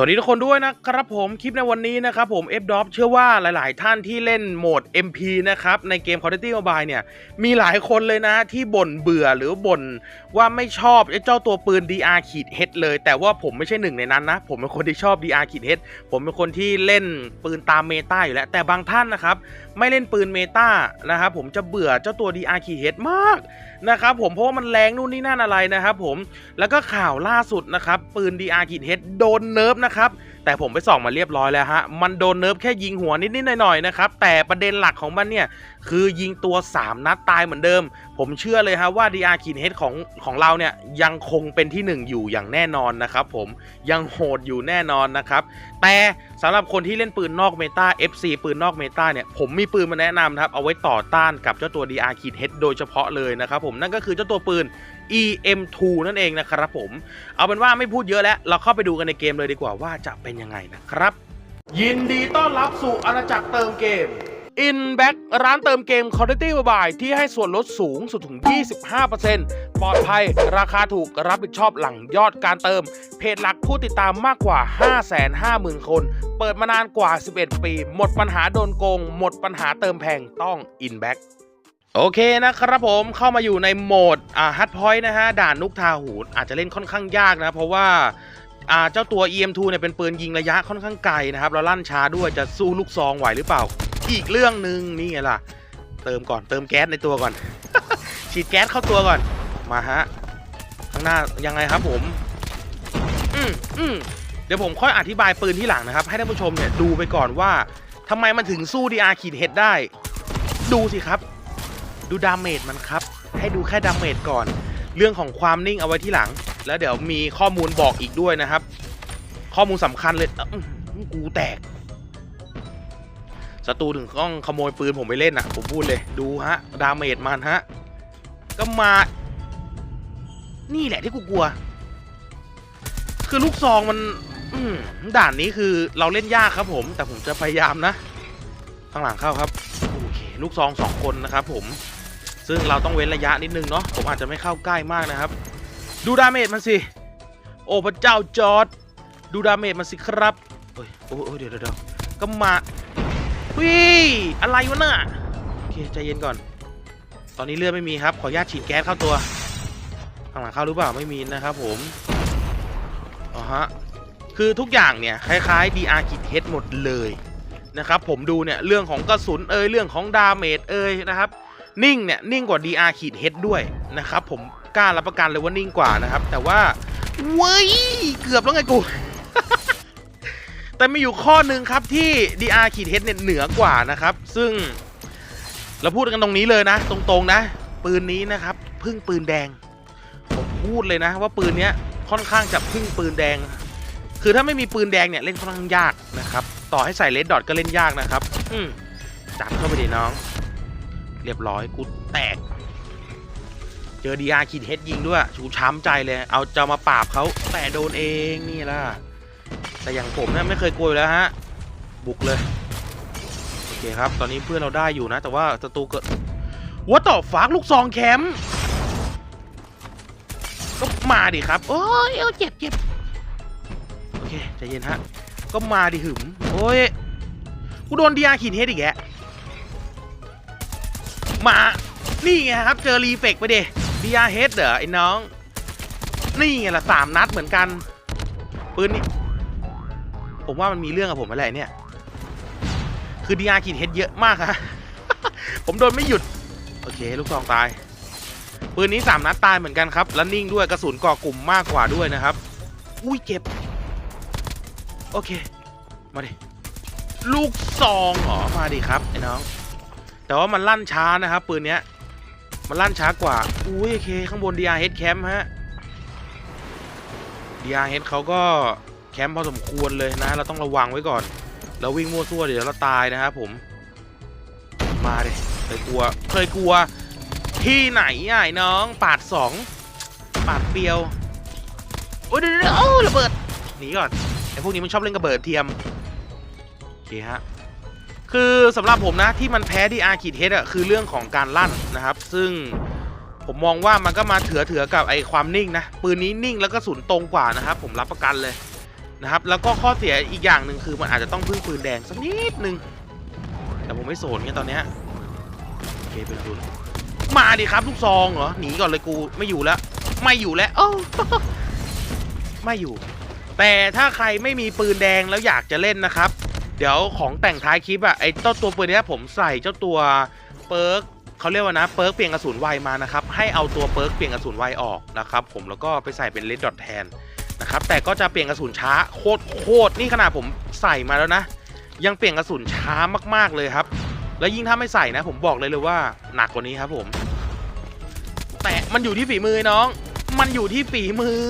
สวัสดีทุกคนด้วยนะครับผมคลิปในวันนี้นะครับผม f d o p เชื่อว่าหลาย ๆ ท่านที่เล่นโหมด MP นะครับในเกม Call of Duty Mobile เนี่ยมีหลายคนเลยนะที่บ่นเบื่อหรือบ่นว่าไม่ชอบไอ้เจ้าตัวปืน DR ขีด H เลย แต่ว่าผมไม่ใช่หนึ่งในนั้นนะ ผมเป็นคนที่ชอบ DR ขีด H ผมเป็นคนที่เล่นปืนตามเมตาอยู่แล้ว แต่บางท่านนะครับไม่เล่นปืนเมตานะครับผมจะเบื่อเจ้าตัว DR ขีด H มากนะครับผมเพราะว่ามันแรงนู่นนี่นั่นอะไรนะครับผมแล้วก็ข่าวล่าสุดนะครับปืน DR ขีดเฮดโดนเนิร์ฟนะครับ แต่ผมไปส่องมาเรียบร้อยแล้วฮะ มันโดนเนิร์ฟแค่ยิงหัวนิดๆหน่อยๆนะครับ แต่ประเด็นหลักของมันเนี่ย คือยิงตัว 3 นัดตายเหมือนเดิม ผมเชื่อเลยฮะว่า DR ขีดเฮดของของเราเนี่ย ยังคงเป็นที่ 1 อยู่อย่างแน่นอนนะครับผมยังโหดอยู่แน่นอนนะครับ แต่สำหรับคนที่เล่นปืนนอกเมตา FC ปืนนอกเมตาเนี่ยผมมีปืนมาแนะนำครับเอาไว้ต่อต้านกับเจ้าตัว DR ขีดเฮดโดยเฉพาะเลยนะครับผมนั่นก็คือเจ้าตัวปืน EM2 นั่นเองนะครับผม เอาเป็นว่าไม่พูดเยอะแล้ว เราเข้าไปดูกันในเกมเลยดีกว่าว่าจะเป็นยังไงนะครับ ยินดีต้อนรับสู่อาณาจักรเติมเกม Inback ร้านเติมเกม Call of Duty Mobile ที่ให้ส่วนลดสูงสุดถึง 25%ปลอดภัย ราคาถูกรับผิดชอบหลังยอดการเติม เพจหลักผู้ติดตามมากกว่า 550,000 คน เปิดมานานกว่า 11 ปี หมดปัญหาโดนโกง หมดปัญหาเติมแพงต้อง Inback โอเคนะครับผมเข้ามาอยู่ในโหมดอ่าฮัตพอยต์นะฮะด่านนุกทาหูดอาจจะเล่นค่อนข้างยากนะเพราะว่าอ่าเจ้าตัว EM2 เนี่ยเป็นปืนยิงระยะค่อนข้างไกลนะครับแล้วลั่นช้าด้วยจะสู้ลูกซองไหวหรือเปล่า อีกเรื่องหนึ่งนี่ไงล่ะ เติมก่อนเติมแก๊สในตัวก่อน ฉีดแก๊สเข้าตัวก่อนมาฮะข้างหน้ายังไงครับผมอืมอืมเดี๋ยวผมค่อยอธิบายปืนที่หลังนะครับ ให้ท่านผู้ชมเนี่ยดูไปก่อนว่าทำไมมันถึงสู้ DR ขีดเฮดได้ ดูสิครับ ดูดาเมจมันครับ ให้ดูแค่ดาเมจก่อน เรื่องของความนิ่งเอาไว้ที่หลัง แล้วเดี๋ยวมีข้อมูลบอกอีกด้วยนะครับ ข้อมูลสำคัญเลยกูแตกศัตรูถึงต้องขโมยปืนผมไปเล่นอะผมพูดเลยดูฮะ ดาเมจมันฮะ ก็มา นี่แหละที่กูกลัว คือลูกซองมันอืมด่านนี้คือเราเล่นยากครับผม แต่ผมจะพยายามนะ ข้างหลังเข้าครับ โอเค ลูกซองสองคนนะครับผม ซึ่งเราต้องเว้นระยะนิดนึงเนาะผมอาจจะไม่เข้าใกล้มากนะครับ ดูดาเมจมันสิ โอ้พระเจ้าจอร์ดดูดาเมจมันสิครับโอ้ยโอ้ยเดี๋ยวเดี๋ยวเดี๋ยวก็มาวิอะไรวะน่ะโอเคใจเย็นก่อน ตอนนี้เลือดไม่มีครับ ขออนุญาตฉีดแก๊สเข้าตัวข้างหลังเข้าหรือเปล่าไม่มีนะครับผมอ๋อฮะคือทุกอย่างเนี่ยคล้ายๆ DR กิดเฮดหมดเลยนะครับผมดูเนี่ยเรื่องของกระสุนเอยเรื่องของดาเมจเอยนะครับ นิ่งเนี่ยนิ่งกว่า DR ขีดเฮดด้วยนะครับผมกล้ารับประกันเลยว่านิ่งกว่านะครับ แต่ว่าเว้ยเกือบแล้วไงกู แต่มีอยู่ข้อหนึ่งครับที่ DR ขีดเฮดเนี่ยเหนือกว่านะครับ ซึ่งเราพูดกันตรงนี้เลยนะ ตรงๆนะ ปืนนี้นะครับพึ่งปืนแดง ผมพูดเลยนะ ว่าปืนเนี้ยค่อนข้างจะพึ่งปืนแดง คือถ้าไม่มีปืนแดงเนี่ยเล่นค่อนข้างยากนะครับ ต่อให้ใส่เลดดอทก็เล่นยากนะครับ อืมจัดเข้าไปดิน้อง เรียบร้อยกูแตก เจอดีอาขีดเฮดยิงด้วย ชูช้ำใจเลย เอาจะมาปราบเขาแต่โดนเองนี่ล่ะ แต่อย่างผมเนี่ยไม่เคยกลัวอยู่แล้วฮะ บุกเลย โอเคครับ ตอนนี้เพื่อนเราได้อยู่นะ แต่ว่าศัตรูเกิดว่าต่อฟากลูกซองแคมป์ก็มาดิครับ โอ้ยเอาเจ็บเจ็บโอเคใจเย็นฮะ ก็มาดิหึมโอ้ยกูโดนดีอาขีดเฮดอีกแก มา นี่ไงครับ เจอรีเฟกไปเดดีอาเฮดเหรอไอ้น้อง นี่ไงล่ะสามนัดเหมือนกัน ปืนนี่ ผมว่ามันมีเรื่องกับผมอะไรเนี่ย คือดีอาขีดเฮดเยอะมากฮะ ผมโดนไม่หยุด โอเค ลูกซองตาย ปืนนี้สามนัดตายเหมือนกันครับ แล้วนิ่งด้วยกระสุนก่อกลุ่มมากกว่าด้วยนะครับ อุ้ยเจ็บ โอเค มาดิ ลูกซองเหรอ มาดิครับไอ้น้อง แต่ว่ามันลั่นช้านะครับปืนเนี้ย มันลั่นช้ากว่า อุ้ยโอเค ข้างบน DRH Camp ฮะ DRH เขาก็แคมป์พอสมควรเลยนะ เราต้องระวังไว้ก่อน เราวิ่งมั่วซั่วเดี๋ยวเราตายนะครับผม มาดิเคยกลัว เคยกลัว ที่ไหนอะไอ้น้อง ปาดสอง ปาดเปียว โอ้ยเดี๋ยวเดี๋ยวระเบิด หนีก่อนไอ้พวกนี้มันชอบเล่นกระเบิดเทียม โอเคฮะ คือสำหรับผมนะที่มันแพ้ดีอาร์ขีดเฮดอะคือเรื่องของการลั่นนะครับ ซึ่งผมมองว่ามันก็มาเถือเถือๆกับไอความนิ่งนะ ปืนนี้นิ่งแล้วก็สุนตรงกว่านะครับ ผมรับประกันเลยนะครับ แล้วก็ข้อเสียอีกอย่างหนึ่งคือมันอาจจะต้องพึ่งปืนแดงสักนิดนึง แต่ผมไม่โสนไงตอนเนี้ยโอเคเป็นทุนมาดิครับลูกซองเหรอหนีก่อนเลยกูไม่อยู่แล้ว ไม่อยู่แล้วโอ้ไม่อยู่ แต่ถ้าใครไม่มีปืนแดงแล้วอยากจะเล่นนะครับ เดี๋ยวของแต่งท้ายคลิปอะไอ้เจ้าตัวปืนนี้ผมใส่เจ้าตัวเปิร์กเขาเรียกว่านะเปิร์กเปลี่ยนกระสุนไวมานะครับให้เอาตัวเปิร์กเปลี่ยนกระสุนไวออกนะครับผมแล้วก็ไปใส่เป็นเลดดอทแทนนะครับแต่ก็จะเปลี่ยนกระสุนช้าโคตรโคตรนี่ขนาดผมใส่มาแล้วนะ ยังเปลี่ยนกระสุนช้ามากๆเลยครับ แล้วยิ่งถ้าไม่ใส่นะ ผมบอกเลยเลยว่าหนักกว่านี้ครับผม แต่มันอยู่ที่ฝีมือน้อง มันอยู่ที่ฝีมือ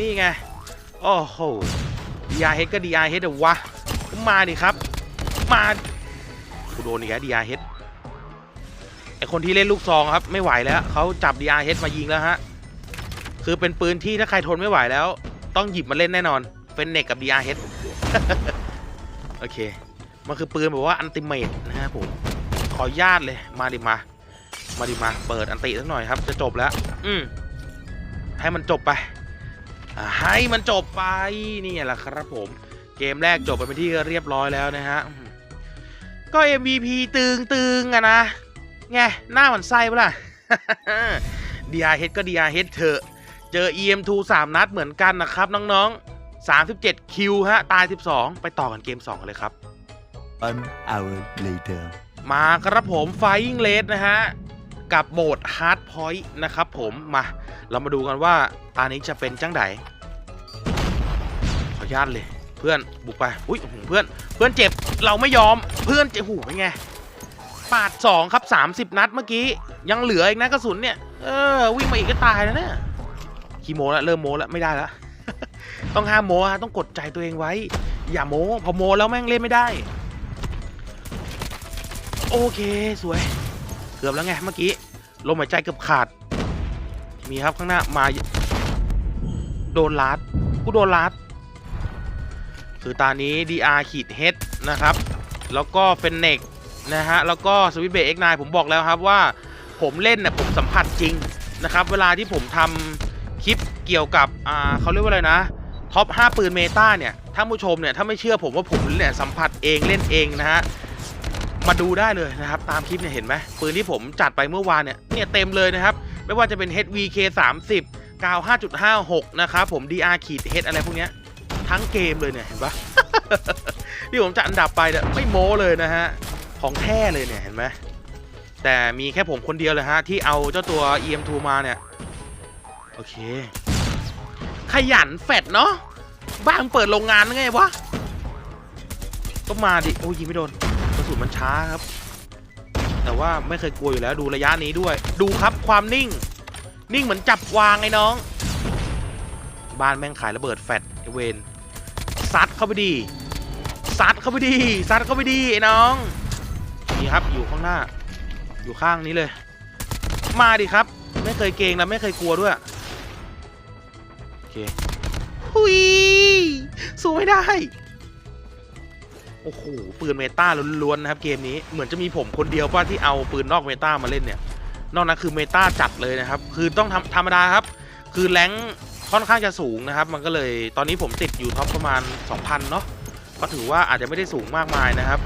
นี่ไงโอ้โหดีอเฮดก็ดีไอเฮดเดี๋ยววะ มาดิครับ มากูโดนอีกแล้วดีอาเฮดไอคนที่เล่นลูกซองครับ ไม่ไหวแล้วเขาจับดีอาเฮดมายิงแล้วฮะ คือเป็นปืนที่ถ้าใครทนไม่ไหวแล้ว ต้องหยิบมาเล่นแน่นอน เป็นเน็กกับดีอาเฮดโอเค มันคือปืนแบบว่าอันติเมตนะครับผม ขอญาตเลย มาดิมา มาดิมา เปิดอันติสักหน่อยครับ จะจบแล้ว อืมให้มันจบไป ให้มันจบไป นี่แหละครับผม เกมแรกจบไปเป็นที่เรียบร้อยแล้วนะฮะอืมก็ MVP ตึงตึงๆอะนะ ไง หน้ามันไส้ปะล่ะ DRH ก็ DRH เถอะ เจอ EM2 3 นัดเหมือนกันนะครับ น้องๆ 37 คิวฮะ ตาย 12 ไปต่อกันเกม2กันเลยครับ One hour later. มาครับผม Flying Red นะฮะ กับโหมด Hard Point นะครับผมมา เรามาดูกันว่าตานี้จะเป็นจังไดขออนุญาตเลย เพื่อนบุกไปอุ้ยเพื่อนเพื่อนเจ็บเราไม่ยอมเพื่อนเจ็บหูเป็นไงปาด2ครับ30นัดเมื่อกี้ ยังเหลืออีกนะกระสุนเนี่ยเออวิ่งมาอีกก็ตายแล้วเนี่ยขี้โมแล้วเริ่มโมแล้วไม่ได้แล้วต้องห้ามโมฮะต้องกดใจตัวเองไว้ อย่าโมพอโมแล้วแม่งเล่นไม่ได้ โอเคสวย เกือบแล้วไงเมื่อกี้ลมหายใจเกือบขาด มีครับข้างหน้ามาโดนลัดกูโดนลัด คือตานี้ DR ขีด H นะครับ แล้วก็เฟนเนกนะฮะ แล้วก็สวิตเบเอ็กไนผมบอกแล้วครับว่าผมเล่นเนี่ยผมสัมผัสจริงนะครับ เวลาที่ผมทำคลิปเกี่ยวกับ อ่าเขาเรียกว่าอะไรนะท็อป 5 ปืนเมตาเนี่ยถ้าผู้ชมเนี่ย ถ้าไม่เชื่อผมว่าผมเนี่ยสัมผัสเองเล่นเองนะฮะ มาดูได้เลยนะครับ ตามคลิปเนี่ยเห็นไหมปืนที่ผมจัดไปเมื่อวานเนี่ย เนี่ยเต็มเลยนะครับ ไม่ว่าจะเป็น HVK 30 กาว 5.56 นะครับผม DR ขีด H อะไรพวกเนี้ย ทั้งเกมเลยเนี่ยเห็นปะที่ผมจัดอันดับไปเนี่ยไม่โม้เลยนะฮะ ของแท้เลยเนี่ยเห็นไหมแต่มีแค่ผมคนเดียวเลยฮะ ที่เอาเจ้าตัว EM2 มาเนี่ย โอเค ขยันแฟดเนาะบ้างเปิดโรงงานไงวะ ก็มาดิ โอ้ยยิงไม่โดนกระสุนมันช้าครับ แต่ว่าไม่เคยกลัวอยู่แล้วดูระยะนี้ด้วย ดูครับความนิ่ง นิ่งเหมือนจับวางไอ้น้อง บ้านแม่งขายระเบิดแฟดไอเวน ซัดเข้าไปดีซัดเข้าไปดีซัดเข้าไปดีไอ้น้องนี่ครับอยู่ข้างหน้า อยู่ข้างนี้เลย มาดิครับ ไม่เคยเกรงนะไม่เคยกลัวด้วยโอเคหุยสู้ไม่ได้โอ้โหปืนเมตาล้วนๆนะครับเกมนี้เหมือนจะมีผมคนเดียวป่ะที่เอาปืนนอกเมตามาเล่นเนี่ย นอกนั้นคือเมตาจัดเลยนะครับ คือต้องทำธรรมดาครับ คือแรง ค่อนข้างจะสูงนะครับ มันก็เลยตอนนี้ผมติดอยู่ท็อปประมาณ 2,000 เนาะก็ถือว่าอาจจะไม่ได้สูงมากมายนะครับ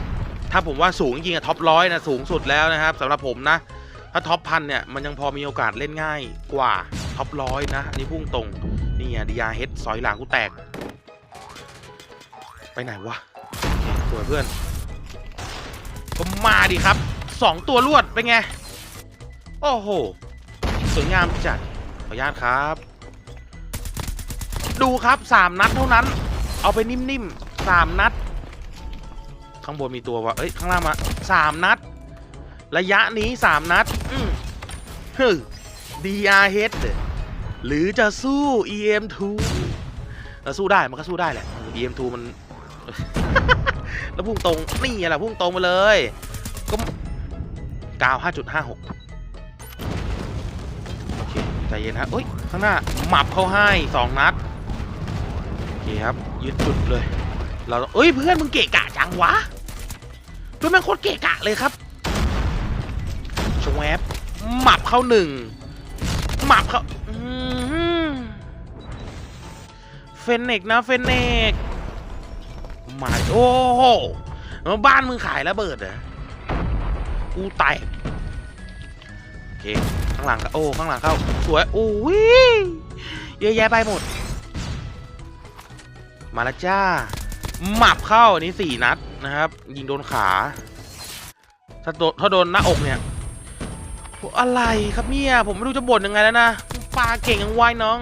ถ้าผมว่าสูงจริงอะท็อปร้อยนะสูงสุดแล้วนะครับสำหรับผมนะ ถ้าท็อปพันเนี่ยมันยังพอมีโอกาสเล่นง่ายกว่าท็อปร้อยนะอันนี้พุ่งตรงนี่ไงดียาเฮดสอยหลังกูแตก ไปไหนวะสวยเพื่อนก็มาดิครับสองตัวรวดเป็นไง โอ้โห สวยงามจัดขออนุญาตครับ ดูครับสามนัดเท่านั้น เอาไปนิ่มๆสามนัด ข้างบนมีตัววะเอ้ย ข้างล่างมาสามนัด ระยะนี้สามนัด อืมฮึ DRH หรือจะสู้ EM2 เออสู้ได้มันก็สู้ได้แหละ EM2 มัน แล้วพุ่งตรง นี่แหละพุ่งตรงมาเลย ก็กาว5.56โอเคใจเย็นฮะเอ้ย ข้างหน้าหมับเขาให้ 2 นัด เคครับยึดจุดเลย เราเอ้ยเพื่อนมึงเกะกะจังวะเพื่อนแม่งโคตรเกะกะเลยครับชงแวบหมับเข้าหนึ่งหมับเข้าเฟนเนกนะเฟนเนกมาดิโอ้โหบ้านมึงขายระเบิดเหรอกูแตกโอเคข้างหลังก็โอ้ข้างหลังเข้าสวยโอ้ยเยอะแยะไปหมด มาแล้วจ้าหมับเข้าอันนี้สี่นัดนะครับ ยิงโดนขา ถ้าโดนถ้าโดนหน้าอกเนี่ยโอ้อะไรครับเนี่ยผมไม่รู้จะบ่นยังไงแล้วนะปลาเก่งยังไวน้อง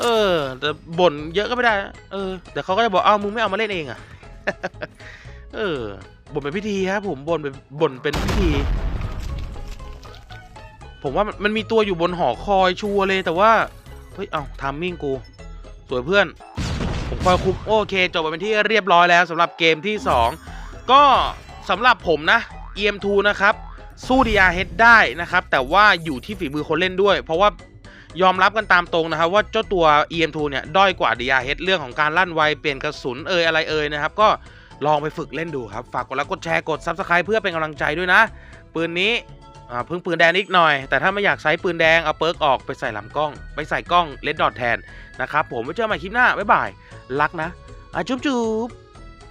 เออ แต่บ่นเยอะก็ไม่ได้ เออแต่เขาก็จะบอกเอ้ามึงไม่เอามาเล่นเองอะเออบ่นเป็นพิธีครับผมบ่นเป็นบ่นเป็นพิธี ผมว่ามันมันมีตัวอยู่บนหอคอยชัวร์เลยแต่ว่าเฮ้ยเอาทามมิ่งกู สวยเพื่อน ผมคอยคุมโอเค จบไปเป็นที่เรียบร้อยแล้วสำหรับเกมที่ 2 ก็สำหรับผมนะ EM2 นะครับ สู้ DRH ได้นะครับ แต่ว่าอยู่ที่ฝีมือคนเล่นด้วย เพราะว่ายอมรับกันตามตรงนะครับว่าเจ้าตัว EM2 เนี่ยด้อยกว่า DRH เรื่องของการลั่นไวเปลี่ยนกระสุนเอยอะไรเอยนะครับ ก็ลองไปฝึกเล่นดูครับ ฝากกดไลค์กดแชร์กด Subscribe เพื่อเป็นกำลังใจด้วยนะ ปืนนี้ อ่าเพิ่งปืนแดงอีกหน่อย แต่ถ้าไม่อยากใช้ปืนแดงเอาเปิร์กออกไปใส่ลำกล้อง ไปใส่กล้องเลดดอทแทนนะครับผมไว้เจอกันใหม่คลิปหน้าบ๊ายบายรักนะอะจุ๊บจุ๊บ